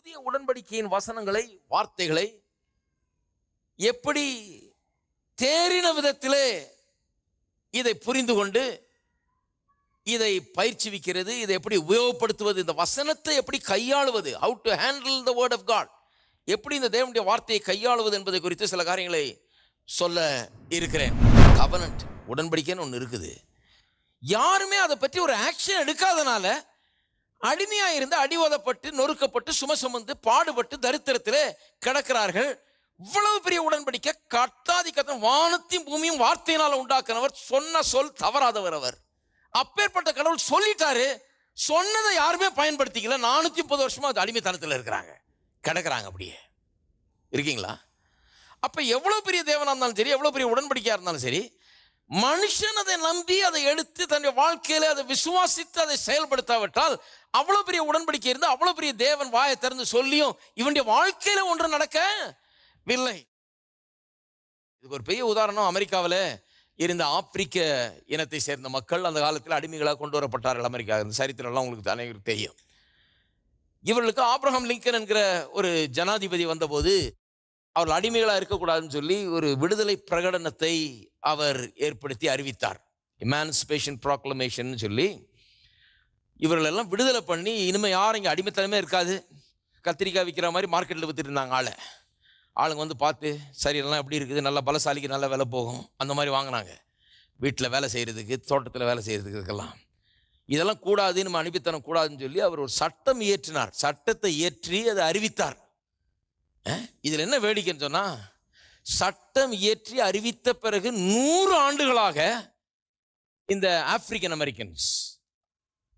புதிய உடன்படிக்கையின் வசனங்களை வார்த்தைகளை எப்படி தேறின விதத்திலே இதை புரிந்து கொண்டு இதை பயிற்சிவிக்கிறது இதை எப்படி உபயோகப்படுத்துவது இந்த வசனத்தை எப்படி கையாளுவது how to handle the word of God எப்படி இந்த தேவனுடைய வார்த்தையை கையாளுவது என்பதை குறித்து சில காரியங்களை சொல்ல இருக்கிறேன். கவனன்ட் உடன்படிக்கைன்னு ஒன்று இருக்குது. யாருமே அதை பற்றி ஒரு ஆக்ஷன் எடுக்காதனால அடிமையாக இருந்து அடிவதப்பட்டு நொறுக்கப்பட்டு சும சுமந்து பாடுபட்டு தரித்திரத்தில் கிடக்கிறார்கள். இவ்வளவு பெரிய உடன்படிக்கை கட்டாதி கத்தம் வானத்தையும் பூமியும் வார்த்தையினால் உண்டாக்குனவர் சொன்ன சொல் தவறாதவர் அவர். அப்பேற்பட்ட கடவுள் சொல்லிட்டாரு சொன்னதை யாருமே பயன்படுத்திக்கல. நானூத்தி முப்பது வருஷமா அது அடிமைத்தனத்தில் இருக்கிறாங்க. கிடக்குறாங்க அப்படியே. இருக்கீங்களா? அப்ப எவ்வளவு பெரிய தேவனா இருந்தாலும் சரி எவ்வளவு பெரிய உடன்படிக்கையா இருந்தாலும் சரி மனுஷன் அதை நம்பி அதை எடுத்து தன்னுடைய வாழ்க்கையில அதை விசுவாசித்து அதை செயல்படுத்தாவிட்டால் அவ்வளவு பெரிய உடன்படிக்கை இருந்து அவ்வளவு பெரிய தேவன் வாயை திறந்து சொல்லியும் இவனுடைய வாழ்க்கையில ஒன்று நடக்கவில்லை இதுக்கு ஒரு பெரிய உதாரணம். அமெரிக்காவில் இருந்த ஆப்பிரிக்க இனத்தை சேர்ந்த மக்கள் அந்த காலத்தில் அடிமைகளாக கொண்டு வரப்பட்டார்கள் அமெரிக்கா. இந்த சரித்திரம்லாம் உங்களுக்கு அனைவருக்கு தெரியும். இவர்களுக்கு ஆப்ரஹாம் லிங்கன் என்கிற ஒரு ஜனாதிபதி வந்தபோது அவர்கள் அடிமைகளாக இருக்கக்கூடாதுன்னு சொல்லி ஒரு விடுதலை பிரகடனத்தை அவர் ஏற்படுத்தி அறிவித்தார். எமான்சிபேஷன் ப்ராக்ளமேஷன் சொல்லி. இவர்களெல்லாம் விடுதலை பண்ணி இனிமேல் யாரும் இங்கே அடிமைத்தனமே இருக்காது. கத்திரிக்காய் விற்கிற மாதிரி மார்க்கெட்டில் வித்துட்டு இருந்தாங்க ஆளை. ஆளுங்க வந்து பார்த்து சரியெல்லாம் எப்படி இருக்குது? நல்லா பலசாலிக்கு நல்ல வேலை போகும். அந்த மாதிரி வாங்கினாங்க. வீட்டில் வேலை செய்கிறதுக்கு தோட்டத்தில் வேலை செய்கிறதுக்கு இதுக்கெல்லாம் இதெல்லாம் கூடாது நம்ம அனுப்பித்தனம் கூடாதுன்னு சொல்லி அவர் ஒரு சட்டம் இயற்றினார். சட்டத்தை இயற்றி அதை அறிவித்தார். இதில் என்ன வேடிக்கைன்னு சொன்னால் சட்டம் இயற்றி அறிவித்த பிறகு நூறு ஆண்டுகளாக இந்த ஆப்பிரிக்கன் அமெரிக்கன்ஸ்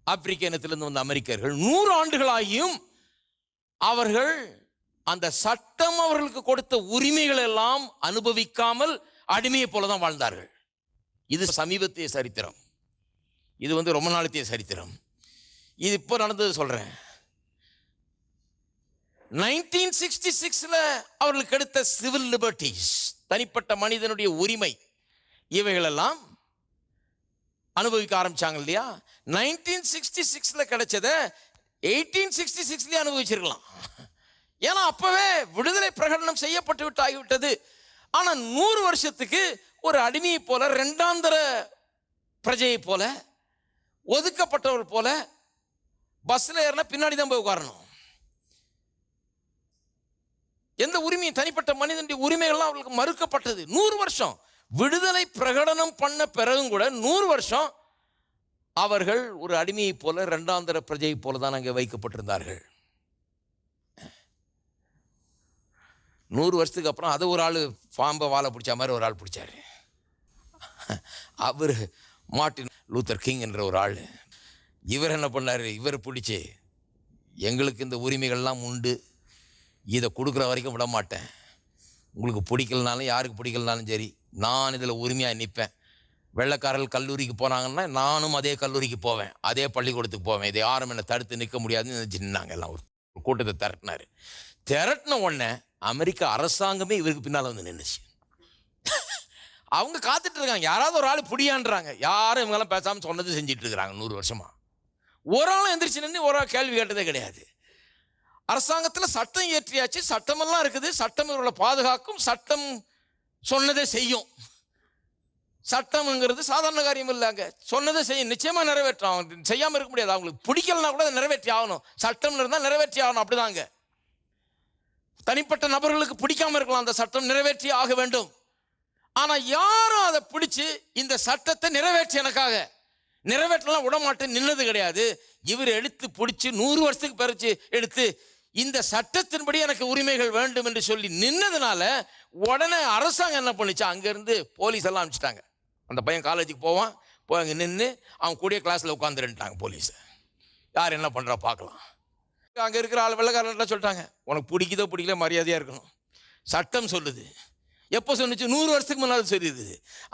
ஆப்பிரிக்க இனத்திலிருந்து வந்த அமெரிக்கர்கள் நூறு ஆண்டுகளாகியும் அவர்கள் அந்த சட்டம் அவர்களுக்கு கொடுத்த உரிமைகள் எல்லாம் அனுபவிக்காமல் அடிமையை போல தான் வாழ்ந்தார்கள். இது சமீபத்திய சரித்திரம். இது வந்து ரொம்ப நாளத்திய சரித்திரம். இது இப்போ நடந்தது சொல்கிறேன் நைன்டீன் சிக்ஸ்டி சிக்ஸில் அவர்களுக்கு எடுத்த சிவில் லிபர்ட்டிஸ் தனிப்பட்ட மனிதனுடைய உரிமை. இவைகளெல்லாம் அனுபவிக்க ஆரம்பித்தாங்க இல்லையா? நைன்டீன் சிக்ஸ்டி சிக்ஸில் கிடைச்சத எயிட்டீன் சிக்ஸ்டி சிக்ஸ்லேயே அனுபவிச்சிருக்கலாம். ஏன்னா அப்போவே விடுதலை பிரகடனம் செய்யப்பட்டு விட்டு ஆகிவிட்டது. ஆனால் நூறு வருஷத்துக்கு ஒரு அடிமையை போல ரெண்டாந்தர பிரஜையை போல ஒதுக்கப்பட்டவர் போல பஸ்ஸில் ஏறினா பின்னாடி தான் போய் உட்காரணும். எந்த உரிமையும் தனிப்பட்ட மனிதனுடைய உரிமைகள்லாம் அவர்களுக்கு மறுக்கப்பட்டது. நூறு வருஷம். விடுதலை பிரகடனம் பண்ண பிறகும் கூட நூறு வருஷம் அவர்கள் ஒரு அடிமையைப் போல இரண்டாந்தர பிரஜையை போல தான் அங்கே வைக்கப்பட்டிருந்தார்கள். நூறு வருஷத்துக்கு அப்புறம் அதை ஒரு ஆள் பாம்பை வாழை பிடிச்ச மாதிரி ஒரு ஆள் பிடிச்சாரு. அவர் மார்ட்டின் லூத்தர் கிங் என்ற ஒரு ஆள். இவர் என்ன பண்ணார்? இவர் பிடிச்சி எங்களுக்கு இந்த உரிமைகள்லாம் உண்டு. இதை கொடுக்குற வரைக்கும் விட மாட்டேன் உங்களுக்கு பிடிக்கலனாலும் யாருக்கு பிடிக்கலனாலும் சரி நான் இதில் உரிமையாக நிற்பேன். வெள்ளக்காரர்கள் கல்லூரிக்கு போனாங்கன்னா நானும் அதே கல்லூரிக்கு போவேன். அதே பள்ளிக்கூடத்துக்கு போவேன். இதை யாரும் என்னை தடுத்து நிற்க முடியாதுன்னு நினைச்சு எல்லாம். ஒரு கூட்டத்தை திரட்டினார். திரட்டின உடனே அமெரிக்க அரசாங்கமே இவருக்கு பின்னால் வந்து நின்றுச்சு அவங்க காத்துட்டு இருக்காங்க. யாராவது ஒரு ஆள் புடியான்றாங்க. யாரும் இவங்கெல்லாம் பேசாமல் சொன்னது செஞ்சிட்டு இருக்கிறாங்க நூறு வருஷமா. ஒரு ஆளும் எந்திரிச்சு நின்று ஒரு ஆள் கேள்வி கேட்டதே கிடையாது. அரசாங்கத்தில் சட்டம் இயற்றியாச்சு. சட்டமெல்லாம் இருக்குது. சட்டம் இவர்களை பாதுகாக்கும். சட்டம் சொன்னதை செய்யும். சட்டம்ங்கிறது சாதாரண காரியம் இல்லைங்க. சொன்னதை செய்யும் நிச்சயமாக நிறைவேற்றும் செய்யாமல் இருக்க முடியாது. அவங்களுக்கு பிடிக்கலனா கூட அதை நிறைவேற்றி ஆகணும். சட்டம் இருந்தால் நிறைவேற்றி ஆகணும். அப்படிதாங்க. தனிப்பட்ட நபர்களுக்கு பிடிக்காம இருக்கலாம். அந்த சட்டம் நிறைவேற்றி ஆக வேண்டும். ஆனால் யாரும் அதை பிடிச்சி இந்த சட்டத்தை நிறைவேற்றி எனக்காக நிறைவேற்றலாம் விட மாட்டேன் நின்னது கிடையாது. இவர் எடுத்து பிடிச்சி நூறு வருஷத்துக்கு பறித்து எடுத்து இந்த சட்டத்தின்படி எனக்கு உரிமைகள் வேண்டும் என்று சொல்லி நின்னதுனால உடனே அரசாங்கம் என்ன பண்ணுச்சு? அங்கேருந்து போலீஸ் எல்லாம் அனுப்பிச்சிட்டாங்க. அந்த பையன் காலேஜுக்கு போவான். போய் அங்கே நின்று அவன் கூடிய கிளாஸில் உட்காந்துருன்ட்டாங்க போலீஸ் யார் என்ன பண்ணுறா பார்க்கலாம். அங்கே இருக்கிற ஆள் வெள்ளக்காரன் சொல்லிட்டாங்க. உனக்கு பிடிக்குதோ பிடிக்கல மரியாதையாக இருக்கணும். சட்டம் சொல்லுது. எப்போ சொன்னிச்சு? நூறு வருஷத்துக்கு முன்னால் சொல்லிது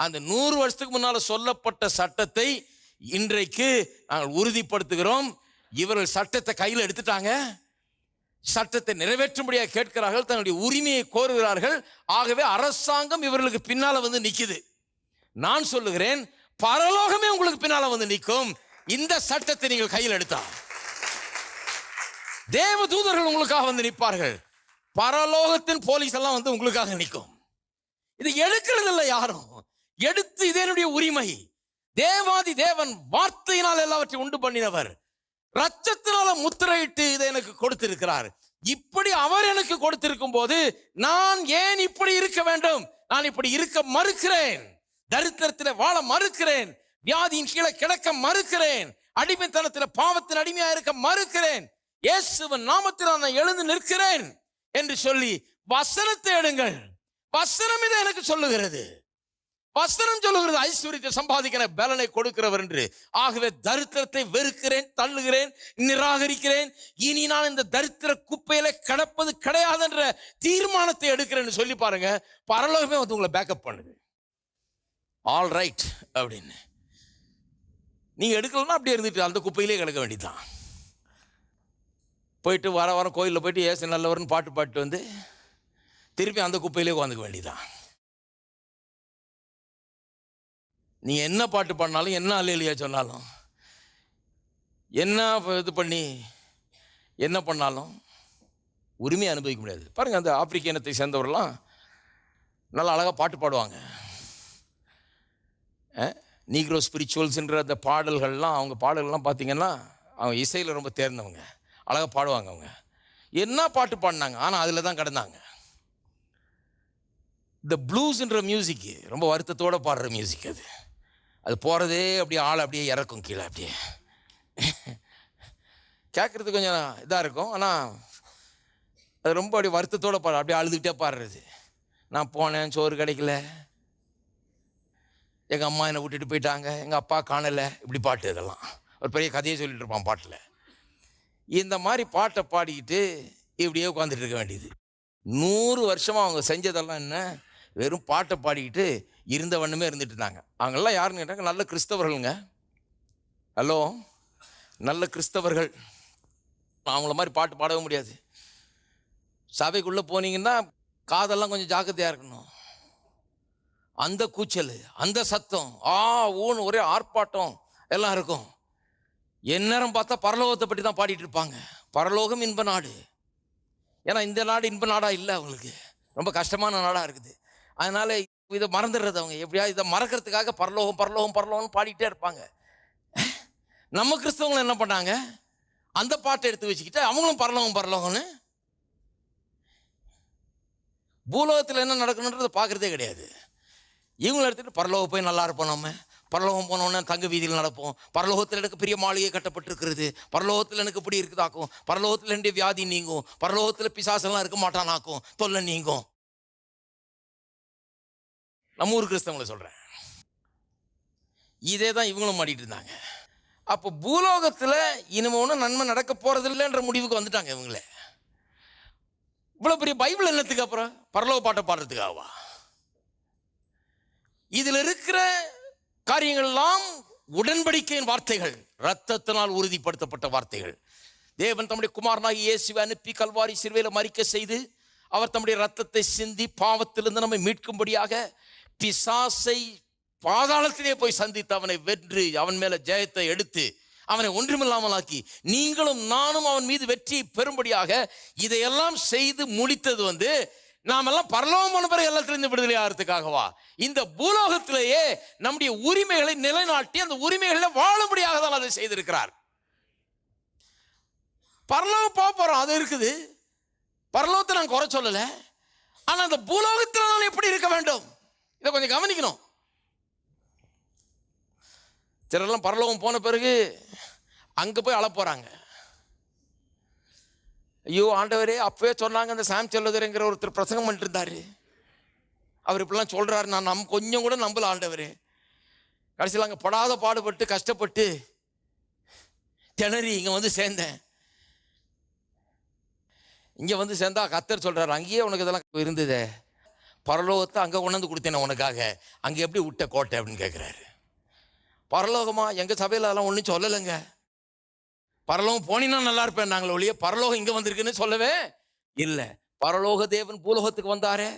அந்த நூறு வருஷத்துக்கு முன்னால் சொல்லப்பட்ட சட்டத்தை இன்றைக்கு நாங்கள் உறுதிப்படுத்துகிறோம். இவர்கள் சட்டத்தை கையில் எடுத்துட்டாங்க. சட்டத்தை நிறைவேற்றும்படியாக கேட்கிறார்கள் தன்னுடைய உரிமையை கோருகிறார்கள். ஆகவே அரசாங்கம் இவர்களுக்கு பின்னால வந்து நிக்குது. நான் சொல்லுகிறேன் பரலோகமே உங்களுக்கு பின்னால வந்து நிற்கும். இந்த சட்டத்தை நீங்கள் கையில் எடுத்தா. தேவ தூதர்கள் உங்களுக்காக வந்து நிற்பார்கள். பரலோகத்தின் போலீஸ் எல்லாம் வந்து உங்களுக்காக நிற்கும். இது எடுக்கிறது இல்லை யாரும். எடுத்து இதனுடைய உரிமை. தேவாதி தேவன் வார்த்தையினால் எல்லாவற்றையும் உண்டு பண்ணினவர். ரத்தத்தினால முத்திரையிட்டு இதை எனக்கு கொடுத்திருக்கிறார். இப்படி அவர் எனக்கு கொடுத்திருக்கும் போது நான் ஏன் இப்படி இருக்க வேண்டும்? நான் இப்படி இருக்க மறுக்கிறேன். தரித்திரத்தில் வாழ மறுக்கிறேன். வியாதியின் கீழே கிடக்க மறுக்கிறேன். அடிமைத்தனத்தில் பாவத்தின் அடிமையா இருக்க மறுக்கிறேன். இயேசுவன் நாமத்தில் நான் எழுந்து நிற்கிறேன் என்று சொல்லி வசனத்தை எடுங்கள் வசனம் இதை எனக்கு சொல்லுகிறது. வஸ்திரம் சொல்லுகிறது ஐஸ்வர்யத்தை சம்பாதிக்கிற பலனை கொடுக்கிறவர் என்று. ஆகவே தரித்திரத்தை வெறுக்கிறேன் தள்ளுகிறேன் நிராகரிக்கிறேன். இனி நான் இந்த தரித்திர குப்பையில கிடப்பது கிடையாது என்ற தீர்மானத்தை எடுக்கிறேன்னு சொல்லி பாருங்க. பரலோகமே வந்து உங்களை பேக்கப் பண்ணுது. ஆல் ரைட் அப்படின்னு. நீங்க எடுக்கலன்னா அப்படியே இருந்துட்டு அந்த குப்பையிலே கிடக்க வேண்டியதுதான். போயிட்டு வர வாரம் கோயிலில் போயிட்டு ஏசு நல்லவர்னு பாட்டு பாட்டு வந்து திருப்பி அந்த குப்பையிலே உட்காந்துக்க வேண்டியதான் நீ என்ன பாட்டு பாடினாலும் என்ன அல்லையா சொன்னாலும் என்ன இது பண்ணி என்ன பண்ணாலும் உரிமையை அனுபவிக்க முடியாது. பாருங்கள் அந்த ஆப்பிரிக்க இனத்தை சேர்ந்தவரெல்லாம் நல்லா அழகாக பாட்டு பாடுவாங்க. நீக்ரோ ஸ்பிரிச்சுவல்ஸுன்ற அந்த பாடல்கள்லாம் அவங்க பாடல்கள்லாம் பார்த்தீங்கன்னா அவங்க இசையில் ரொம்ப தேர்ந்தவங்க. அழகாக பாடுவாங்க அவங்க. என்ன பாட்டு பாடினாங்க? ஆனால் அதில் தான் கிடந்தாங்க. இந்த ப்ளூஸ்ன்ற மியூசிக்கு ரொம்ப வருத்தத்தோடு பாடுற மியூசிக் அது. அது போகிறதே அப்படியே ஆள் அப்படியே இறக்கும் கீழே அப்படியே. கேட்குறது கொஞ்சம் இதாக இருக்கும். ஆனால் அது ரொம்ப அப்படியே வருத்தத்தோடு பாடு அப்படியே அழுதுகிட்டே பாடுறது. நான் போனேன் சோறு கிடைக்கல. எங்கள் அம்மா என்னை விட்டுட்டு போயிட்டாங்க. எங்கள் அப்பா காணலை. இப்படி பாட்டு இதெல்லாம். ஒரு பெரிய கதையை சொல்லிட்டு இருப்பான் பாட்டில். இந்த மாதிரி பாட்டை பாடிக்கிட்டு இப்படியே உட்காந்துட்டு இருக்க வேண்டியது. நூறு வருஷமாக அவங்க செஞ்சதெல்லாம் என்ன? வெறும் பாட்டை பாடிக்கிட்டு இருந்த வண்ணமே இருந்துட்டு இருந்தாங்க அவங்கெல்லாம் யாருன்னு கேட்டாங்க நல்ல கிறிஸ்தவர்களுங்க. ஹலோ? நல்ல கிறிஸ்தவர்கள். அவங்கள மாதிரி பாட்டு பாடவே முடியாது. சபைக்குள்ளே போனீங்கன்னா காதெல்லாம் கொஞ்சம் ஜாக்கிரதையாக இருக்கணும். அந்த கூச்சல் அந்த சத்தம் ஆ ஊன்னு ஒரே ஆர்ப்பாட்டம் எல்லாம் இருக்கும். எந்நேரம் பார்த்தா பரலோகத்தை பற்றி தான் பாடிட்டு இருப்பாங்க. பரலோகம் இன்ப நாடு. ஏன்னா இந்த நாடு இன்ப நாடாக இல்லை அவங்களுக்கு. ரொம்ப கஷ்டமான நாடாக இருக்குது. அதனால் இதை மறந்துடுறது அவங்க. எப்படியா? இதை மறக்கிறதுக்காக பரலோகம் பரலோகம் பரலோகம்னு பாடிக்கிட்டே இருப்பாங்க. நம்ம கிறிஸ்தவங்களும் என்ன பண்ணாங்க? அந்த பாட்டை எடுத்து வச்சுக்கிட்டு அவங்களும் பரலோகம் பரலோகம்னு பூலோகத்தில் என்ன நடக்கணுன்றதை பார்க்குறதே கிடையாது. இவங்களை எடுத்துகிட்டு பரலோகம் போய் நல்லா இருப்போம் நம்ம. பரலோகம் போனோன்னே தங்க வீதியில் நடப்போம். பரலோகத்தில் எனக்கு பெரிய மாளிகை கட்டப்பட்டிருக்கிறது. பரலோகத்தில் எனக்கு இப்படி இருக்குதாக்கும். பரலோகத்தில் என்னுடைய வியாதி நீங்கும். பரலோகத்தில் பிசாசெல்லாம் இருக்க மாட்டானாக்கும். தொல்லை நீங்கும். நம்ம ஊர் கிறிஸ்தவங்களை சொல்கிறேன் இதே தான் இவங்களும் மாடிட்டு இருந்தாங்க. அப்போ பூலோகத்தில் இனிமே ஒன்றும் நன்மை நடக்க போகிறது இல்லைன்ற முடிவுக்கு வந்துட்டாங்க இவங்களே. இவ்வளோ பெரிய பைபிள் என்னத்துக்கு அப்புறம்? பரலோக பாட்டை பாடுறதுக்காகவா? இதில் இருக்கிற காரியங்கள்லாம் உடன்படிக்கையின் வார்த்தைகள் ரத்தத்தினால் உறுதிப்படுத்தப்பட்ட வார்த்தைகள். தேவன் தம்முடைய குமாரனாகி இயேசுவை அனுப்பி கல்வாரி சிறுவையில் மறிக்க செய்து அவர் தம்முடைய ரத்தத்தை சிந்தி பாவத்திலிருந்து நம்மை மீட்கும்படியாக பிசாசை பாதாளத்திலே போய் சந்தித்து அவனை வென்று அவன் மேல ஜெயத்தை எடுத்து அவனை ஒன்றுமில்லாமல் ஆக்கி நீங்களும் நானும் அவன் மீது வெற்றி பெறும்படியாக இதையெல்லாம் செய்து முடித்தது வந்து நாமெல்லாம் பரலோகம் பண்ண பிறகு எல்லாத்திலிருந்து விடுதலை ஆகிறதுக்காகவா இந்த பூலோகத்திலேயே நம்முடைய உரிமைகளை நிலைநாட்டி அந்த உரிமைகளில் வாழும்படியாக தான் அதை செய்திருக்கிறார். பரலோகம் போக போறோம் அது இருக்குது. பரலோகத்தை நான் குறை சொல்லலை. ஆனால் அந்த பூலோகத்தில் நான் எப்படி இருக்க வேண்டும்? இதை கொஞ்சம் கவனிக்கணும். சிலரெல்லாம் பரலோகம் போன பிறகு அங்கே போய் அழ போகிறாங்க ஐயோ ஆண்டவரே அப்பவே சொன்னாங்க அந்த சாம் செல்லுதரங்கிற ஒருத்தர் பிரசங்கம் பண்ணிட்டு இருந்தாரு அவர் இப்படிலாம் சொல்கிறாரு நான் நம் கொஞ்சம் கூட நம்பல ஆண்டவர். கடைசியில் அங்கே படாத பாடுபட்டு கஷ்டப்பட்டு திணறி இங்கே வந்து சேர்ந்தேன். இங்கே வந்து சேர்ந்தா கத்தர் சொல்கிறாரு அங்கேயே உனக்கு இதெல்லாம் இருந்ததே. பரலோகத்தை அங்கே கொண்டாந்து கொடுத்தேன் உனக்காக. அங்கே எப்படி விட்ட கோட்டை அப்படின்னு கேட்குறாரு பரலோகமா எங்கள் சபையில் அதெல்லாம் ஒன்றும் சொல்லலைங்க. பரலோகம் போனீங்கன்னா நல்லா இருப்பேன் நாங்கள் ஒழிய பரலோகம் இங்கே வந்திருக்குன்னு சொல்லவே இல்லை. பரலோக தேவன் பூலோகத்துக்கு வந்தாரே.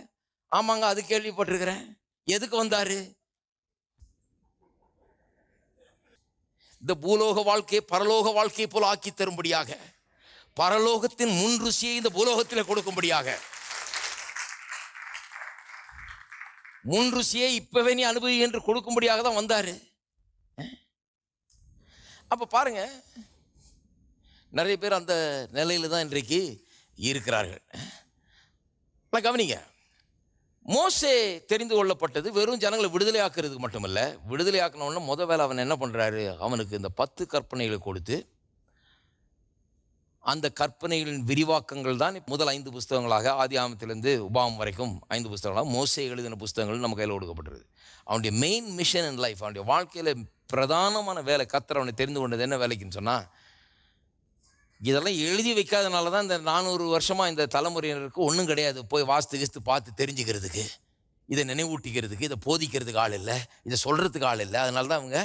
ஆமாங்க அது கேள்விப்பட்டிருக்கிறேன். எதுக்கு வந்தாரு? இந்த பூலோக வாழ்க்கையை பரலோக வாழ்க்கையை போல் ஆக்கி தரும்படியாக. பரலோகத்தின் முன் ருசியை இந்த பூலோகத்தில் கொடுக்கும்படியாக. மூன்று ருசியை இப்பவே நீ அனுபவி என்று கொடுக்கும்படியாக தான் வந்தார். அப்போ பாருங்க நிறைய பேர் அந்த நிலையில் தான் இன்றைக்கு இருக்கிறார்கள். நான் கவனிங்க மோசே தெரிந்து கொள்ளப்பட்டது வெறும் ஜனங்களை விடுதலை ஆக்குறதுக்கு மட்டுமல்ல விடுதலை ஆக்கினவுடனே முத வேலை அவன் என்ன பண்ணுறாரு அவனுக்கு இந்த பத்து கற்பனைகளை கொடுத்து அந்த கற்பனைகளின் விரிவாக்கங்கள் தான் முதல் ஐந்து புஸ்தகங்களாக ஆதி ஆமத்திலிருந்து உபாம் வரைக்கும் ஐந்து புஸ்தகங்களாக மோசை எழுதின புஸ்தகங்கள் நம்ம கையில் கொடுக்கப்பட்டிருக்கு அவனுடைய மெயின் மிஷன் இன் லைஃப் அவனுடைய வாழ்க்கையில் பிரதானமான வேலை கத்தர் அவனை தெரிந்து கொண்டது என்ன வேலைக்குன்னு சொன்னால் இதெல்லாம் எழுதி வைக்காதனால தான் இந்த நானூறு வருஷமாக இந்த தலைமுறையினருக்கு ஒன்றும் கிடையாது. போய் வாஸ்து கிஸ்து பார்த்து தெரிஞ்சுக்கிறதுக்கு இதை நினைவூட்டிக்கிறதுக்கு இதை போதிக்கிறதுக்கு ஆள் இல்லை இதை சொல்கிறதுக்கு ஆள் இல்லை. அதனால தான் அவங்க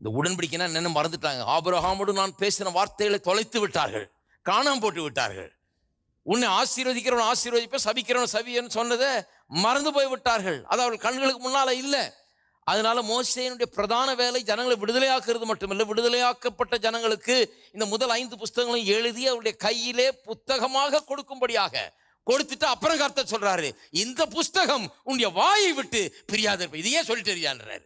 இந்த உடன்படிக்கைனா என்னென்ன மறந்துட்டாங்க. ஆபரஹாமோடு நான் பேசின வார்த்தைகளை தொலைத்து விட்டார்கள். காணாம போட்டு விட்டார்கள். உன்னை ஆசீர்வதிக்கிறவன் ஆசீர்வதிப்ப சபிக்கிறவன் சவியன்னு சொன்னதை மறந்து போய் விட்டார்கள். அது அவர்கள் கண்களுக்கு முன்னால் இல்லை. அதனால மோசையினுடைய பிரதான வேலை ஜனங்களை விடுதலையாக்குறது மட்டுமல்ல விடுதலையாக்கப்பட்ட ஜனங்களுக்கு இந்த முதல் ஐந்து புஸ்தகங்களும் எழுதி அவருடைய கையிலே புத்தகமாக கொடுக்கும்படியாக கொடுத்துட்டு அப்புறம் கர்த்தர் சொல்றாரு இந்த புஸ்தகம் உன்னுடைய வாயை விட்டு பிரியாத இருப்ப இதையே சொல்லிட்டு இருக்கியான்றாரு.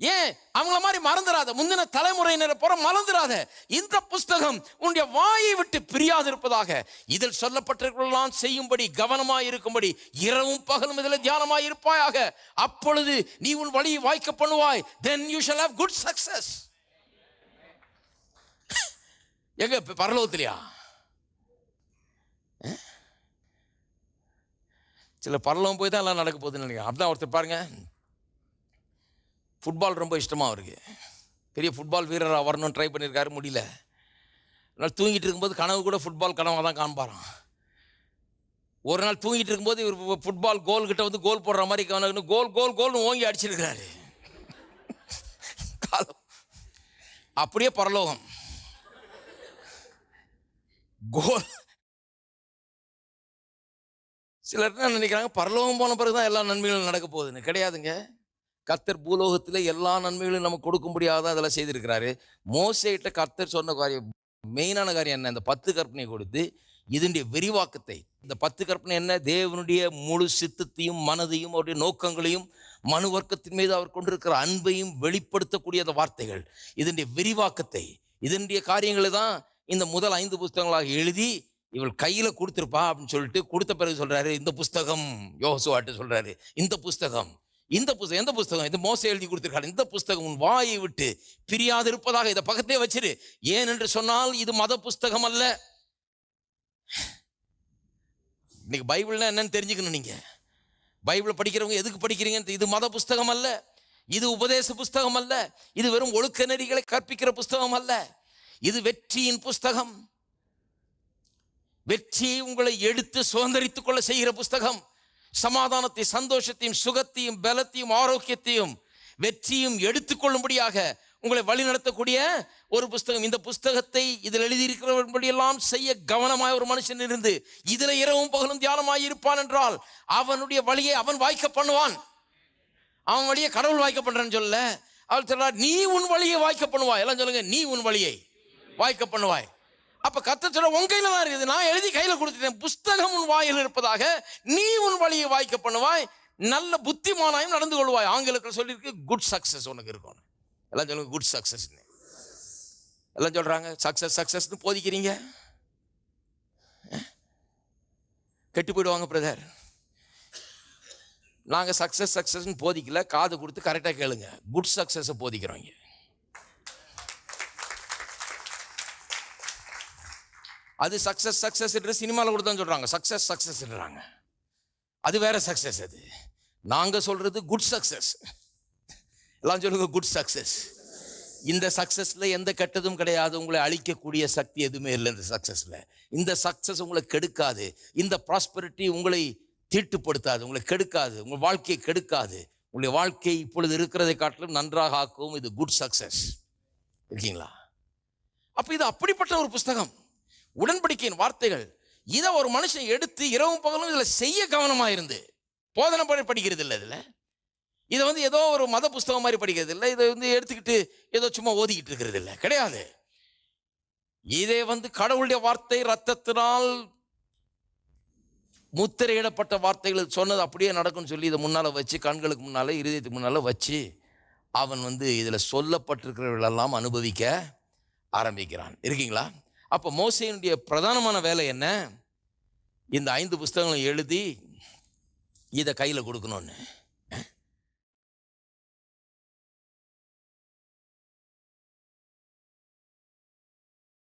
ஏன்? அவங்கள மாதிரி மறந்துடாத முந்தின தலைமுறையினரை போற மறந்துடாத இந்த புஸ்தகம் உன்னுடைய வாயை விட்டு பிரியாது இருப்பதாக இதில் சொல்லப்பட்டிருக்கலாம் செய்யும்படி கவனமாய் இருக்கும்படி இரவும் பகலும் இதில் தியானமாய் இருப்பாயாக. அப்பொழுது நீ உன் வழியை வாய்க்க பண்ணுவாய். Then you shall have good success எங்க பரலோகத்திலையா? சில பரலோகம் போய் தான் எல்லாம் நடக்க போகுதுன்னு நினைக்கிறேன். அப்படிதான் ஒருத்தர் பாருங்க. ஃபுட்பால் ரொம்ப இஷ்டமாக அவருக்கு. பெரிய ஃபுட்பால் வீரராக வரணும்னு ட்ரை பண்ணியிருக்காரு முடியல. அதனால் நாள் தூங்கிட்டு இருக்கும்போது கனவு கூட ஃபுட்பால் கனவாக தான் காண்பாராம். ஒரு நாள் தூங்கிட்டு இருக்கும்போது இவர் ஃபுட்பால் கோல் கிட்ட வந்து கோல் போடுற மாதிரி கனவு கோல் கோல் கோல்னு ஓங்கி அடிச்சிருக்கிறாரு. காலம் அப்படியே பரலோகம். கோல் சிலர் என்ன நினைக்கிறாங்க பரலோகம் போன பிறகு தான் எல்லா நன்மைகளும் நடக்க போகுதுன்னு. கிடையாதுங்க. கர்த்தர் பூலோகத்தில் எல்லா நன்மைகளும் நமக்கு கொடுக்கும்படியாக தான் அதெல்லாம் செய்திருக்கிறாரு. மோசேட்ட கர்த்தர் சொன்ன காரியம் மெயினான காரியம் என்ன? இந்த பத்து கற்பனை கொடுத்து இதனுடைய விரிவாக்கத்தை. இந்த பத்து கற்பனை என்ன? தேவனுடைய முழு சித்தத்தையும் மனதையும் அவருடைய நோக்கங்களையும் மனு வர்க்கத்தின் மீது அவர் கொண்டிருக்கிற அன்பையும் வெளிப்படுத்தக்கூடிய அந்த வார்த்தைகள். இதனுடைய விரிவாக்கத்தை இதனுடைய காரியங்களை தான் இந்த முதல் ஐந்து புஸ்தகங்களாக எழுதி இவள் கையில் கொடுத்துருப்பா அப்படின்னு சொல்லிட்டு கொடுத்த பிறகு சொல்கிறாரு இந்த புஸ்தகம் யோசுவாட்டு சொல்கிறாரு இந்த புஸ்தகம். இந்த புஸ்தகம் எந்த புஸ்தகம்? இந்த மோசம் எழுதி கொடுத்திருக்காரு. இந்த புஸ்தகம் உன் வாயை விட்டு பிரியாது இருப்பதாக இதை பக்கத்தே வச்சிரு. ஏன் என்று சொன்னால் இது மத புஸ்தகம் அல்ல. இன்னைக்கு பைபிள்னா என்னன்னு தெரிஞ்சுக்கணும் நீங்க. பைபிள் படிக்கிறவங்க எதுக்கு படிக்கிறீங்க? இது மத புஸ்தகம் அல்ல. இது உபதேச புஸ்தகம் அல்ல. இது வெறும் ஒழுக்க நெறிகளை கற்பிக்கிற புஸ்தகம் அல்ல. இது வெற்றியின் புஸ்தகம். வெற்றியை உங்களை எடுத்து சுதந்திரித்துக் கொள்ள செய்கிற புஸ்தகம். சமாதானத்தை சந்தோஷத்தையும் சுகத்தையும் பலத்தையும் ஆரோக்கியத்தையும் வெற்றியும் எடுத்துக்கொள்ளும்படியாக உங்களை வழிநடத்தக்கூடிய ஒரு புஸ்தகம். இந்த புஸ்தகத்தை இதில் எழுதியிருக்கிறபடியெல்லாம் செய்ய கவனமாய் ஒரு மனுஷன் இருந்து இதில் இரவும் பகலும் தியானமாய் இருப்பான் என்றால் அவனுடைய வழியை அவன் வாய்க்க பண்ணுவான். அவன் வழியை கடவுள் வாய்க்க பண்ணுறேன்னு சொல்ல அவள் சொல்றார் நீ உன் வழியை வாய்க்க பண்ணுவாய். எல்லாம் சொல்லுங்க நீ உன் வழியை வாய்க்க பண்ணுவாய். அப்ப கத்த சொல்ல உன் கையில தான் இருக்குது. நான் எழுதி கையில கொடுத்துட்டேன். புஸ்தகம் உன் வாயில் இருப்பதாக. நீ உன் வழியை வாய்க்க பண்ணுவாய். நல்ல புத்திமானாயும் நடந்து கொள்வாய். ஆங்கிலத்தில் சொல்லியிருக்கு குட் சக்சஸ் உனக்கு இருக்கும். எல்லாம் சொல்லுங்க குட் சக்சஸ் எல்லாம் சொல்றாங்க சக்சஸ் சக்சஸ்னு போதிக்கிறீங்க. கெட்டு போயிடுவாங்க பிரதர் நாங்கள் சக்ஸஸ் சக்ஸஸ்ன்னு போதிக்கல. காது கொடுத்து கரெக்டாக கேளுங்க. குட் சக்ஸஸை போதிக்கிறோம் அது சக்ஸஸ் சக்சஸ் சினிமாவில் கூட தான் சொல்கிறாங்க சக்ஸஸ் சக்ஸஸ் சக்சஸ்ன்றாங்க அது வேற சக்சஸ் அது. நாங்கள் சொல்கிறது குட் சக்ஸஸ் எல்லாம் சொல்லுங்க குட் சக்ஸஸ் இந்த சக்ஸஸில் எந்த கெட்டதும் கிடையாது. உங்களை அழிக்கக்கூடிய சக்தி எதுவுமே இல்லை இந்த சக்ஸஸில் இந்த சக்ஸஸ் உங்களை கெடுக்காது. இந்த ப்ராஸ்பரிட்டி உங்களை தீட்டுப்படுத்தாது. உங்களை கெடுக்காது. உங்கள் வாழ்க்கையை கெடுக்காது. உங்களுடைய வாழ்க்கை இப்பொழுது இருக்கிறதை காட்டிலும் நன்றாக ஆக்கவும் இது குட் சக்ஸஸ் இருக்கீங்களா? அப்போ இது அப்படிப்பட்ட ஒரு புஸ்தகம். உடன்படிக்கையின் வார்த்தைகள். இதை ஒரு மனுஷன் எடுத்து இரவும் பகலும் இதில் செய்ய கவனமாக இருந்து போதனை படிக்கிறது இல்லை இதில். இதை வந்து ஏதோ ஒரு மத புஸ்தகம் மாதிரி படிக்கிறது இல்லை. இதை வந்து எடுத்துக்கிட்டு ஏதோ சும்மா ஓதிக்கிட்டு இருக்கிறது இல்லை. கிடையாது. இதே வந்து கடவுளுடைய வார்த்தை ரத்தத்தினால் முத்திரையிடப்பட்ட வார்த்தைகள் சொன்னது அப்படியே நடக்கும்னு சொல்லி இதை முன்னால் வச்சு கண்களுக்கு முன்னால் இருதயத்துக்கு முன்னால் வச்சு அவன் வந்து இதில் சொல்லப்பட்டிருக்கிறவர்களெல்லாம் அனுபவிக்க ஆரம்பிக்கிறான். இருக்கீங்களா? அப்போ மோசையினுடைய பிரதானமான வேலை என்ன? இந்த ஐந்து புஸ்தகங்களை எழுதி இதை கையில் கொடுக்கணும்னு.